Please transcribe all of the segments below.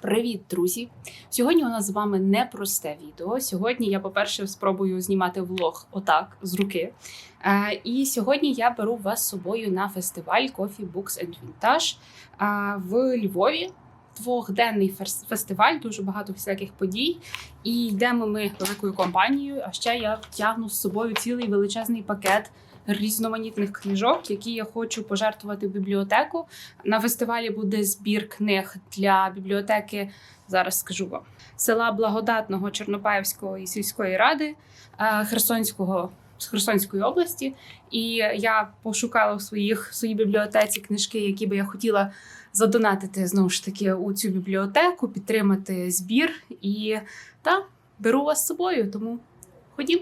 Привіт, друзі! Сьогодні у нас з вами непросте відео. Сьогодні я, по-перше, спробую знімати влог отак з руки. Е, і сьогодні я беру вас з собою на фестиваль Coffee Books and Vintage е, в Львові. Двохденний фес- фестиваль, дуже багато всяких подій. І йдемо ми великою компанією. А ще я тягну з собою цілий величезний пакет різноманітних книжок, які я хочу пожертвувати в бібліотеку. На фестивалі буде збір книг для бібліотеки. Зараз скажу вам села Благодатного Чорнопаївської сільської ради е, Херсонського з Херсонської області. І я пошукала в своїх в своїй бібліотеці книжки, які би я хотіла задонатити знову ж таки у цю бібліотеку, підтримати збір. І та беру вас з собою. Тому ходім.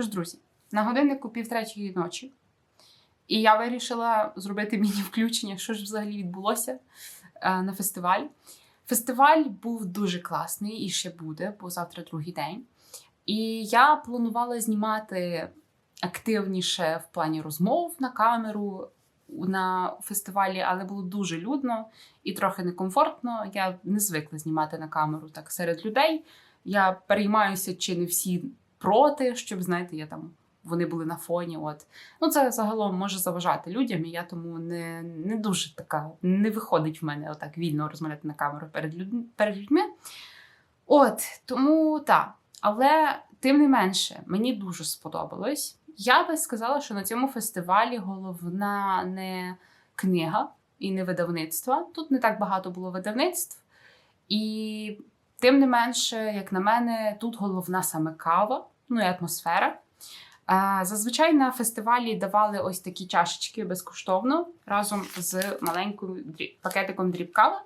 Тож, друзі, на годиннику півтретьої ночі, і я вирішила зробити міні-включення, що ж взагалі відбулося е, на фестиваль. Фестиваль був дуже класний і ще буде, бо завтра другий день. І я планувала знімати активніше в плані розмов на камеру на фестивалі, але було дуже людно і трохи некомфортно. Я не звикла знімати на камеру так серед людей. Я переймаюся, чи не всі проти, щоб знаєте, я там вони були на фоні. От ну це загалом може заважати людям, і я тому не, не дуже така не виходить в мене отак вільно розмовляти на камеру перед людьми перед людьми. От тому так. Але тим не менше, мені дуже сподобалось. Я би сказала, що на цьому фестивалі головна не книга і не видавництво. Тут не так багато було видавництв. І тим не менше, як на мене, тут головна саме кава, ну і атмосфера. Зазвичай на фестивалі давали ось такі чашечки безкоштовно разом з маленьким пакетиком дріб кави.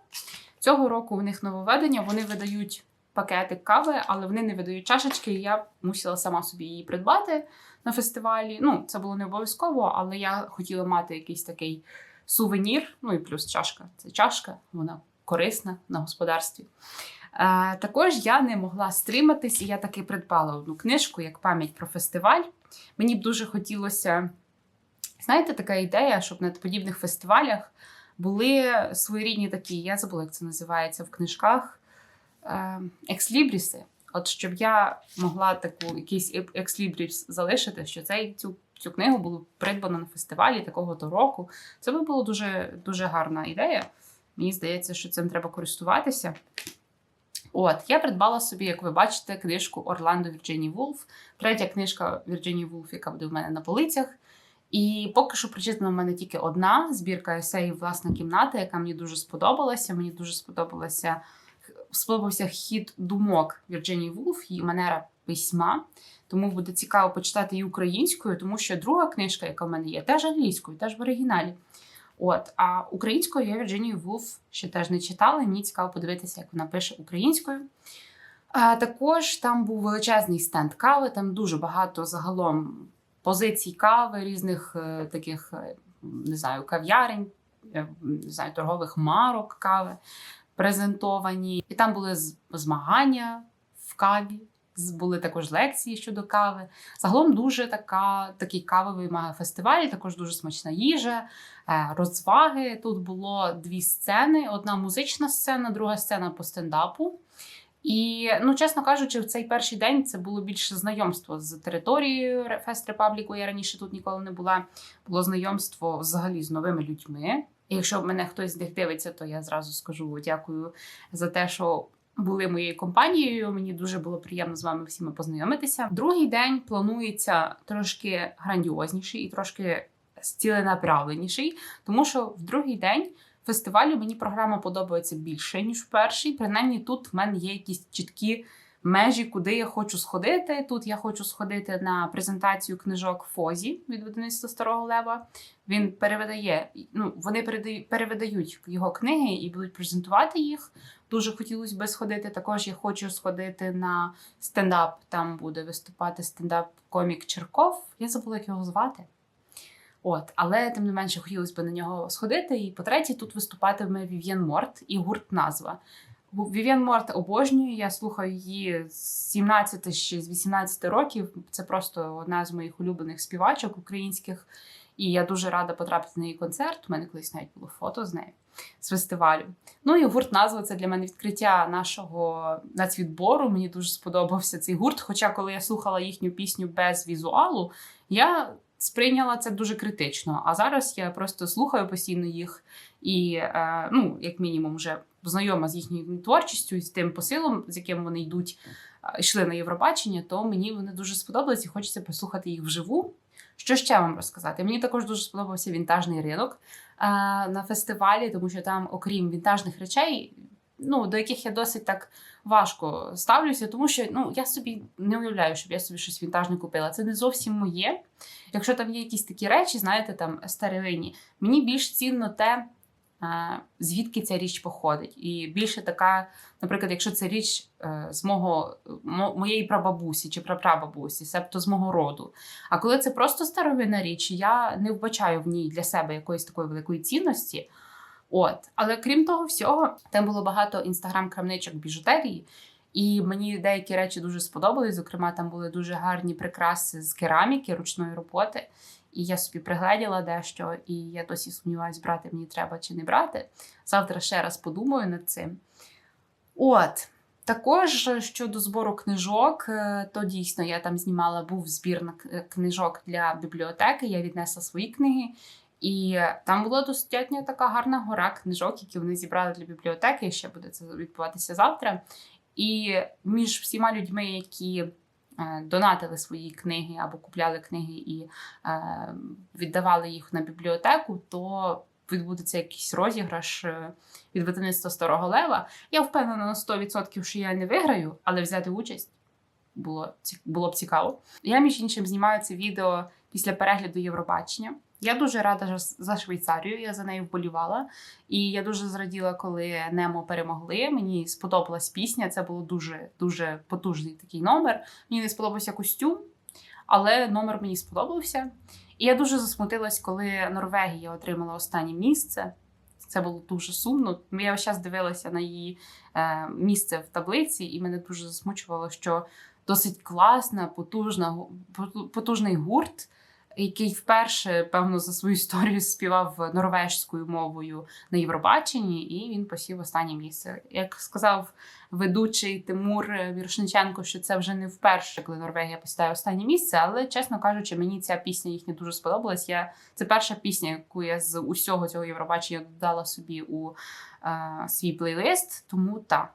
Цього року у них нововведення. Вони видають пакетик кави, але вони не видають чашечки. і Я мусила сама собі її придбати на фестивалі. Ну, це було не обов'язково, але я хотіла мати якийсь такий сувенір. Ну і плюс чашка. Це чашка, вона корисна на господарстві. Е, також я не могла стриматись, і я таки придбала одну книжку як пам'ять про фестиваль. Мені б дуже хотілося Знаєте, така ідея, щоб на подібних фестивалях були своєрідні такі, я забула, як це називається в книжках, е, екслібріси. От щоб я могла таку якийсь екслібріс залишити, що цей цю, цю книгу було придбано на фестивалі такого то року. Це би була дуже, дуже гарна ідея. Мені здається, що цим треба користуватися. От, я придбала собі, як ви бачите, книжку Орландо Вірджині Вулф. Третя книжка Вірджині Вулф, яка буде в мене на полицях. І поки що прочитана в мене тільки одна збірка есеїв Власна кімната, яка мені дуже сподобалася. Мені дуже сподобалася сподобався хід думок Вірджинії Вулф, її манера письма. Тому буде цікаво почитати її українською, тому що друга книжка, яка в мене є, теж англійською, теж в оригіналі. От, а українською я Вірджинію Вулф ще теж не читала. Мені цікаво подивитися, як вона пише українською. А, також там був величезний стенд кави, там дуже багато загалом позицій кави, різних е, таких, е, не знаю, кав'ярень, е, не знаю, торгових марок кави презентовані. І там були змагання в каві, були також лекції щодо кави. Загалом дуже така, такий кавовий фестиваль, також дуже смачна їжа, е, розваги. Тут було дві сцени: одна музична сцена, друга сцена по стендапу. І, ну, чесно кажучи, в цей перший день це було більше знайомство з територією Фест Репабліку. Я раніше тут ніколи не була. Було знайомство взагалі з новими людьми. І якщо мене хтось з них дивиться, то я зразу скажу дякую за те, що були моєю компанією. Мені дуже було приємно з вами всіма познайомитися. Другий день планується трошки грандіозніший і трошки ціленаправленіший, тому що в другий день фестивалю мені програма подобається більше ніж в перший. Принаймні, тут в мене є якісь чіткі межі, куди я хочу сходити. Тут я хочу сходити на презентацію книжок Фозі від видавництва Старого Лева. Він перевидає, ну вони перевидають його книги і будуть презентувати їх. Дуже хотілося би сходити. Також я хочу сходити на стендап. Там буде виступати стендап-комік Черков. Я забула, як його звати. От, але тим не менше хотілося б на нього сходити. І по-третє, тут виступатиме Вів'єн Морт і гурт назва. Вів'єн Морт обожнюю. Я слухаю її з 17 ще з 18 років. Це просто одна з моїх улюблених співачок українських. І я дуже рада потрапити на її концерт. У мене колись навіть було фото з нею з фестивалю. Ну і гурт назва це для мене відкриття нашого нацвідбору. Мені дуже сподобався цей гурт. Хоча, коли я слухала їхню пісню без візуалу, я сприйняла це дуже критично. А зараз я просто слухаю постійно їх і, е, ну, як мінімум, вже знайома з їхньою творчістю і з тим посилом, з яким вони йдуть, йшли на Євробачення, то мені вони дуже сподобались і хочеться послухати їх вживу. Що ще вам розказати? Мені також дуже сподобався вінтажний ринок на фестивалі, тому що там, окрім вінтажних речей, ну, до яких я досить так важко ставлюся, тому що ну, я собі не уявляю, щоб я собі щось вінтажне купила. Це не зовсім моє. Якщо там є якісь такі речі, знаєте, там старовинні, мені більш цінно те, звідки ця річ походить. І більше така, наприклад, якщо це річ е, з мого моєї прабабусі чи прапрабабусі, себто з мого роду. А коли це просто старовинна річ, я не вбачаю в ній для себе якоїсь такої великої цінності. От, але крім того всього, там було багато інстаграм-крамничок біжутерії, і мені деякі речі дуже сподобались. Зокрема, там були дуже гарні прикраси з кераміки, ручної роботи. І я собі пригледіла дещо, і я досі сумніваюсь, брати мені треба чи не брати. Завтра ще раз подумаю над цим. От. Також щодо збору книжок, е, то дійсно я там знімала, був збір на е, книжок для бібліотеки. Я віднесла свої книги, і там була достатньо така гарна гора книжок, які вони зібрали для бібліотеки. Ще буде це відбуватися завтра. І між всіма людьми, які е, донатили свої книги або купляли книги і е, віддавали їх на бібліотеку, то відбудеться якийсь розіграш е, від видавництва Старого Лева. Я впевнена на 100%, що я не виграю, але взяти участь було, було б цікаво. Я, між іншим, знімаю це відео після перегляду Євробачення. Я дуже рада за- Швейцарію, я за нею вболівала. І я дуже зраділа, коли Немо перемогли. Мені сподобалась пісня. Це був дуже дуже потужний такий номер. Мені не сподобався костюм, але номер мені сподобався. І я дуже засмутилась, коли Норвегія отримала останнє місце. Це було дуже сумно. Я час дивилася на її е, місце в таблиці, і мене дуже засмучувало, що досить класна, потужна, потужний гурт який вперше, певно, за свою історію співав норвежською мовою на Євробаченні, і він посів останнє місце. Як сказав ведучий Тимур Віршниченко, що це вже не вперше, коли Норвегія посідає останнє місце. Але чесно кажучи, мені ця пісня їхня дуже сподобалась. Я це перша пісня, яку я з усього цього Євробачення додала собі у е, свій плейлист. Тому так.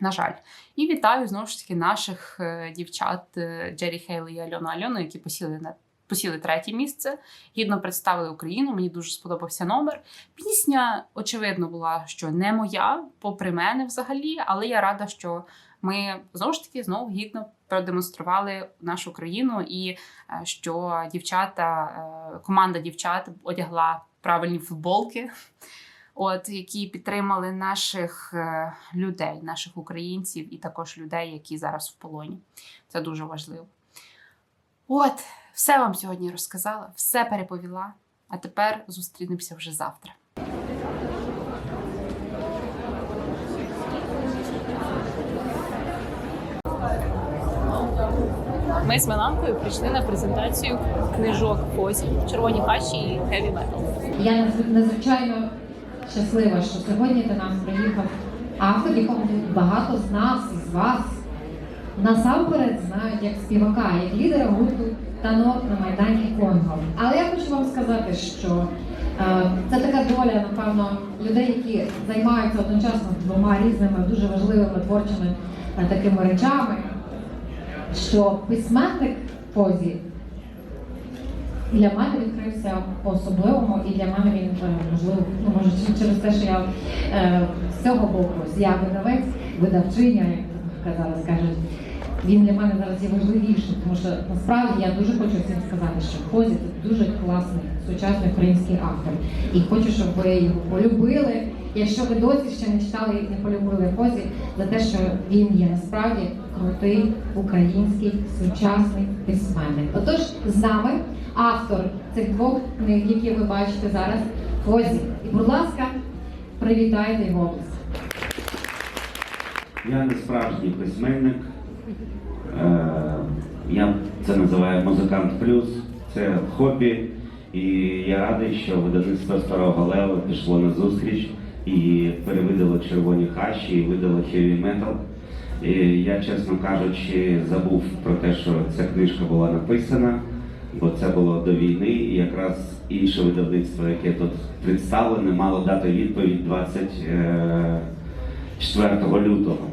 На жаль, і вітаю знову ж таки наших е, дівчат е, Джері Хейл і Альону Альону, які посіли на посіли третє місце. Гідно представили Україну. Мені дуже сподобався номер. Пісня, очевидно, була що не моя, попри мене взагалі, але я рада, що ми знову ж таки знову гідно продемонстрували нашу країну, і е, що дівчата, е, команда дівчат одягла правильні футболки. От які підтримали наших е, людей, наших українців, і також людей, які зараз в полоні. Це дуже важливо. От, все вам сьогодні розказала, все переповіла. А тепер зустрінемося вже завтра. Ми з Меланкою прийшли на презентацію книжок Фозі Червоні хащі і Heavy Metal. Я надзвичайно щаслива, що сьогодні до нас приїхав автор, якого багато з нас і з вас насамперед знають як співака, як лідера гурту танок на майдані Конго. Але я хочу вам сказати, що е, це така доля, напевно, людей, які займаються одночасно двома різними дуже важливими творчими е, такими речами, що письменник Фозі для мене відкрився по-особливому, і для мене він е, можливо, ну може через те, що я з цього боку, я видавець, видавчиня, як казали, скажуть. Він для мене зараз є важливішим, тому що насправді я дуже хочу всім сказати, що Хозі це дуже класний сучасний український автор. І хочу, щоб ви його полюбили. Якщо ви досі ще не читали і не полюбили Хозі, за те, що він є насправді крутий український сучасний письменник. Отож, з нами автор цих двох книг, які ви бачите зараз, Хозі. І, будь ласка, привітайте його. Я не справжній письменник. Е, Я це називаю музикант плюс. Це хобі. І я радий, що видавництво старого Лева пішло на зустріч і перевидало червоні хащі і видало heavy metal. І я, чесно кажучи, забув про те, що ця книжка була написана, бо це було до війни, і якраз інше видавництво, яке тут представлене, мало дати відповідь 24 лютого е,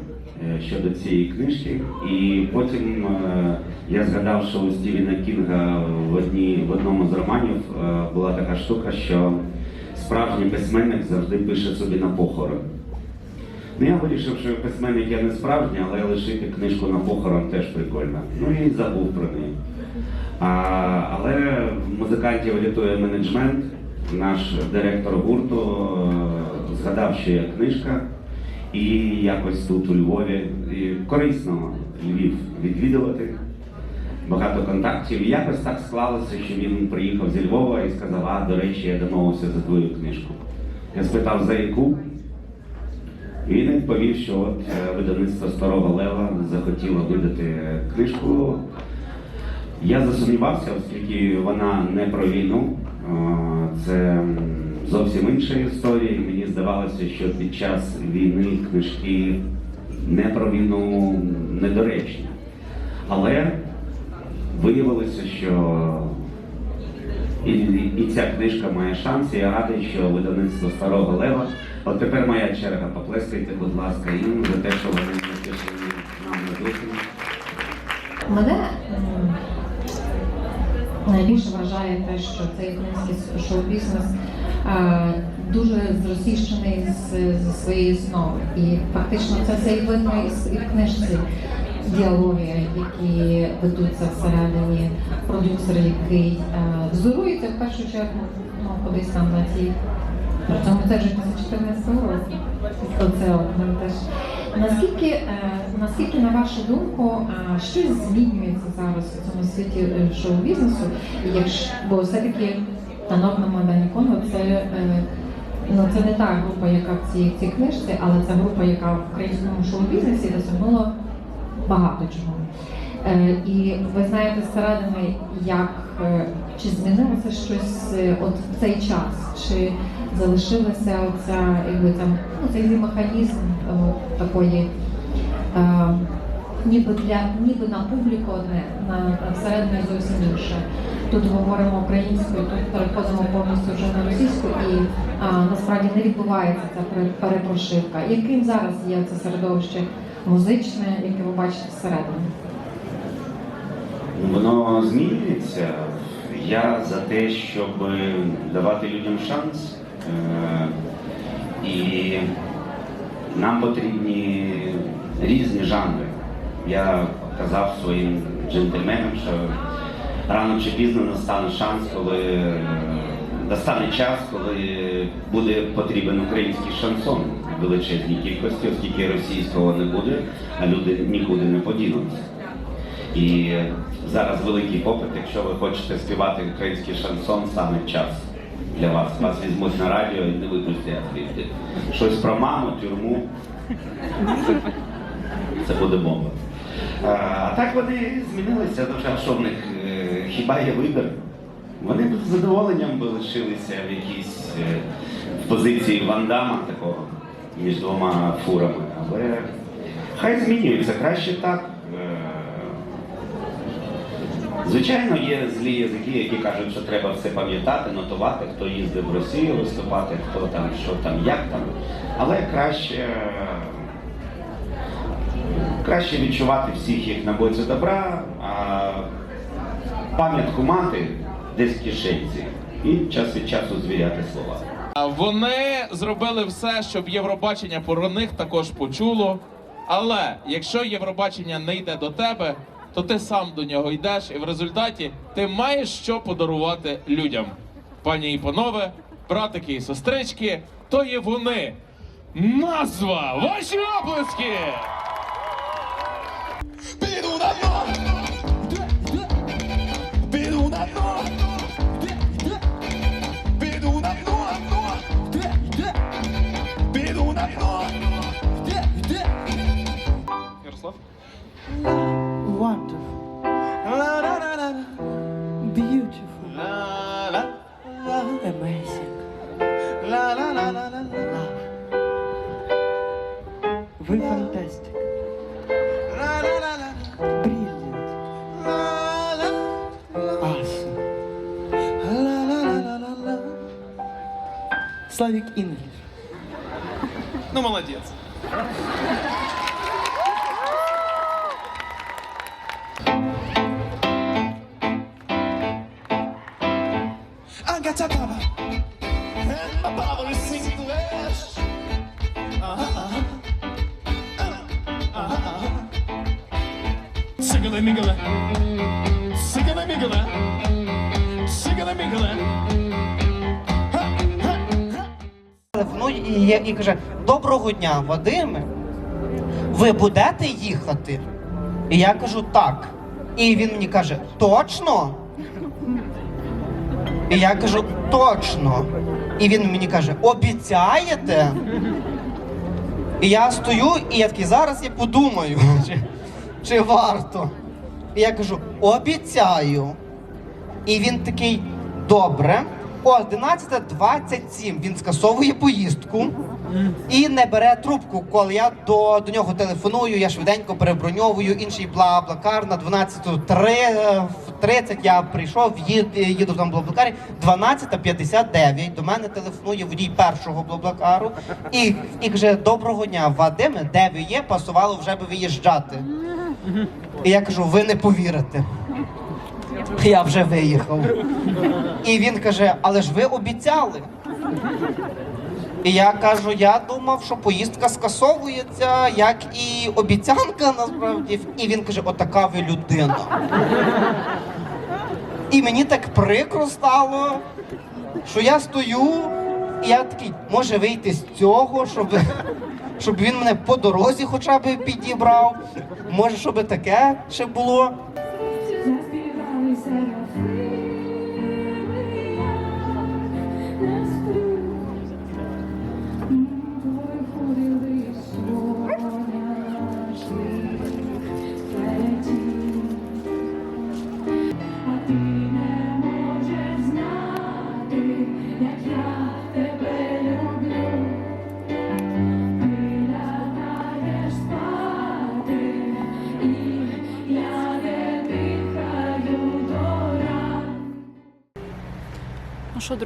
щодо цієї книжки. І потім е, я згадав, що у Стівена Кінга в, одній, в одному з романів е, була така штука, що справжній письменник завжди пише собі на похорон. Ну, я вирішив, що письменник я не справжній, але лишити книжку на похорон теж прикольно. Ну і забув про неї. А, але музикантів рятує менеджмент. Наш директор гурту е, згадав, що є книжка, і якось тут у Львові і корисно Львів відвідувати. Багато контактів. І якось так склалося, що він приїхав зі Львова і сказав, а до речі, я домовився за твою книжку. Я спитав, за яку? І він відповів, що от е, видавництво Старого Лева захотіло видати книжку. Я засумнівався, оскільки вона не про війну, Е, це зовсім інша історія. Мені здавалося, що під час війни книжки не про війну недоречні. Але виявилося, що і, і, і ця книжка має шанс. і Я радий, що видавництво Старого Лева. От тепер моя черга. Поплескайте, будь ласка, їм за те, що вони написали нам на. Мене найбільше вражає те, що цей український шоу-бізнес дуже зросійщений з, своєї основи. І фактично це все і видно і книжці діалоги, які ведуться всередині, продюсер, який е, взорується в першу чергу ну, кудись там на цій. При цьому це вже 2014 року. Оце теж. Наскільки, е, наскільки, на вашу думку, е, щось змінюється зараз у цьому світі е, шоу-бізнесу? Бо все-таки танок на Майдані Конго це, е, ну, це не та група, яка в цій, цій книжці, але це група, яка в українському шоу-бізнесі досягнула багато чого. Е, І ви знаєте зсередини, як е, чи змінилося щось от в цей час? Чи залишилася оця якби там ну, цей механізм такої ніби для ніби на публіку одне, на, всередині зовсім інше. Тут говоримо українською, тут переходимо повністю вже на російську, і а, насправді не відбувається ця перепрошивка. Яким зараз є це середовище музичне, яке ви бачите всередині? Воно змінюється. Я за те, щоб давати людям шанс. Е, І нам потрібні різні жанри. Я казав своїм джентльменам, що рано чи пізно настане шанс, коли е, настане час, коли буде потрібен український шансон в величезній кількості, оскільки російського не буде, а люди нікуди не подінуться. І зараз великий попит, якщо ви хочете співати український шансон, саме час для вас. Вас візьмуть на радіо і не випустять звідти. Щось про маму, тюрму. Це буде бомба. А, так вони змінилися дуже, а що в них е, хіба є вибір? Вони б з задоволенням би лишилися в якійсь е, в позиції Вандама такого між двома фурами. Але хай змінюється, краще так. Е, Звичайно, є злі язики, які кажуть, що треба все пам'ятати, нотувати, хто їздив в Росію виступати, хто там, що там, як там. Але краще, краще відчувати всіх як на боці добра, а пам'ятку мати десь в кишенці і час від часу звіряти слова. Вони зробили все, щоб Євробачення про них також почуло. Але якщо Євробачення не йде до тебе, то ти сам до нього йдеш, і в результаті ти маєш що подарувати людям. Пані і панове, братики і сестрички, то є вони. Назва! Ваші оплески! Ярослав? Wonderful. Beautiful. Amazing. Вы фантастик. Brilliant. Awesome. Славик Инглиш. Ну, молодець. I got your papa, and my papa is singing English. Uh-huh, uh-huh. Uh-huh, Сигали мігали. Сигали мігали. Сигали мігали. телефонує і, є- і каже: Доброго дня, Вадиме. Ви будете їхати? І я кажу так. І він мені каже: Точно? І я кажу, точно. І він мені каже, обіцяєте? І я стою, і я такий, зараз я подумаю, чи, чи варто. І я кажу, обіцяю. І він такий, добре. О 11.27 він скасовує поїздку і не бере трубку, коли я до, до нього телефоную, я швиденько переброньовую інший бла-блакар на 12.30 я прийшов, їду, їду в тому блаблакарі. 12.59 до мене телефонує водій першого блаблакару і, і каже: Доброго дня, Вадиме, де ви є? Пасувало вже би виїжджати. І я кажу, ви не повірите. Я вже виїхав. І він каже: Але ж ви обіцяли. І я кажу: я думав, що поїздка скасовується, як і обіцянка насправді. І він каже: Отака ви людина. І мені так прикро стало, що я стою, і я такий, може вийти з цього, щоб, щоб він мене по дорозі хоча б підібрав. Може, щоб таке ще було.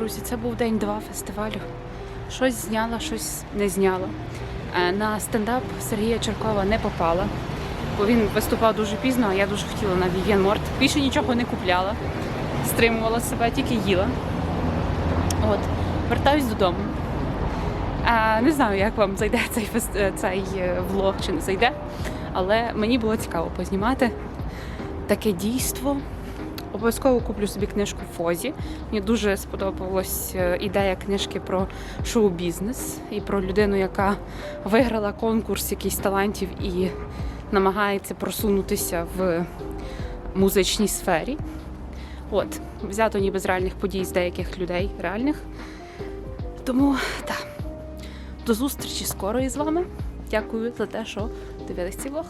Друзі, це був день два фестивалю. Щось зняла, щось не зняла. Е, На стендап Сергія Черкова не попала, бо він виступав дуже пізно, а я дуже хотіла на Вів'ян Морт. Більше нічого не купляла, стримувала себе, тільки їла. От, вертаюсь додому. Е, Не знаю, як вам зайде цей, фест... е, цей влог чи не зайде, але мені було цікаво познімати таке дійство. Обов'язково куплю собі книжку Фозі. Мені дуже сподобалась е, ідея книжки про шоу-бізнес і про людину, яка виграла конкурс якийсь талантів і намагається просунутися в музичній сфері. От, взято ніби з реальних подій з деяких людей реальних. Тому так. До зустрічі скоро із вами. Дякую за те, що дивились цей влог.